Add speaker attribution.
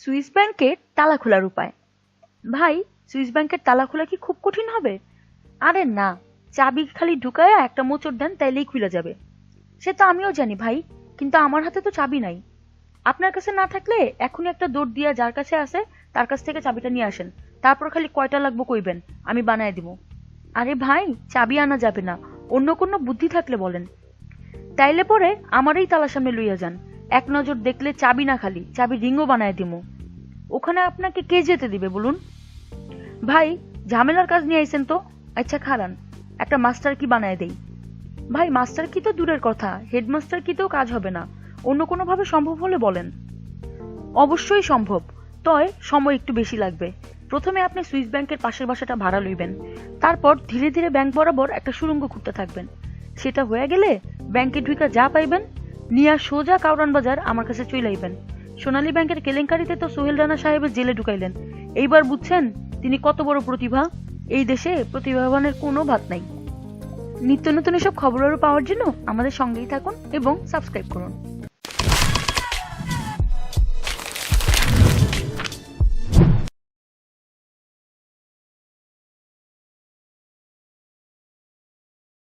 Speaker 1: Swiss ব্যাংকের তালা খোলার উপায়। ভাই, সুইস ব্যাংকের তালা খোলা কি খুব কঠিন হবে? আরে না, চাবি খালি ঢুকায় একটা মোচড় দেন তাইলেই খুলে যাবে। সে তো আমিও জানি ভাই, কিন্তু আমার হাতে তো চাবি নাই। আপনার কাছে না থাকলে এখনই একটা দৌড় দিয়া যার কাছে আছে, তার কাছ থেকে চাবিটা নিয়ে আসেন। তারপর খালি কয়টা লাগবো কইবেন, আমি বানায় দিব। আরে ভাই, চাবি আনা যাবে না, অন্য কোনো বুদ্ধি থাকলে বলেন। তাইলে পরে আমারই তালা সামনে লইয়া যান। এক নজর দেখলে চাবি না খালি, চাবি রিংও বানায় দিমু। ওখানে আপনাকে কে যেতে দিবে, বলুন? ভাই, ঝামেলার কাজ নিয়ে আইছেন তো। আচ্ছা খারান, একটা মাস্টার কি বানায় দেই? ভাই, মাস্টার কি তো দূরের কথা, হেডমাস্টার কি তো কাজ হবে না। অন্য কোনোভাবে সম্ভব হলে বলেন। অবশ্যই সম্ভব। তয়, সময় একটু বেশি লাগবে। প্রথমে আপনি সুইস ব্যাংকের পাশের বাসাটা ভাড়া লইবেন। তারপর ধীরে ধীরে ব্যাংক বরাবর একটা সুড়ঙ্গ খুঁড়তে থাকবেন। সেটা হয়ে গেলে ব্যাংকে ঢুকা যা পাইবেন, নিয়া সোজা কাউরান বাজার আমার কাছে চইলাইবেন। সোনালী ব্যাংকের কেলেঙ্কারিতে তো সোহেল রানা সাহেবের জেলে ঢুকাইলেন। এইবার বুঝছেন তিনি কত বড় প্রতিভা? এই দেশে প্রতিভাবানের কোনো ভাত নাই। নিত্য নতুন এসব খবর পাওয়ার জন্য আমাদের সঙ্গেই থাকুন এবং সাবস্ক্রাইব করুন।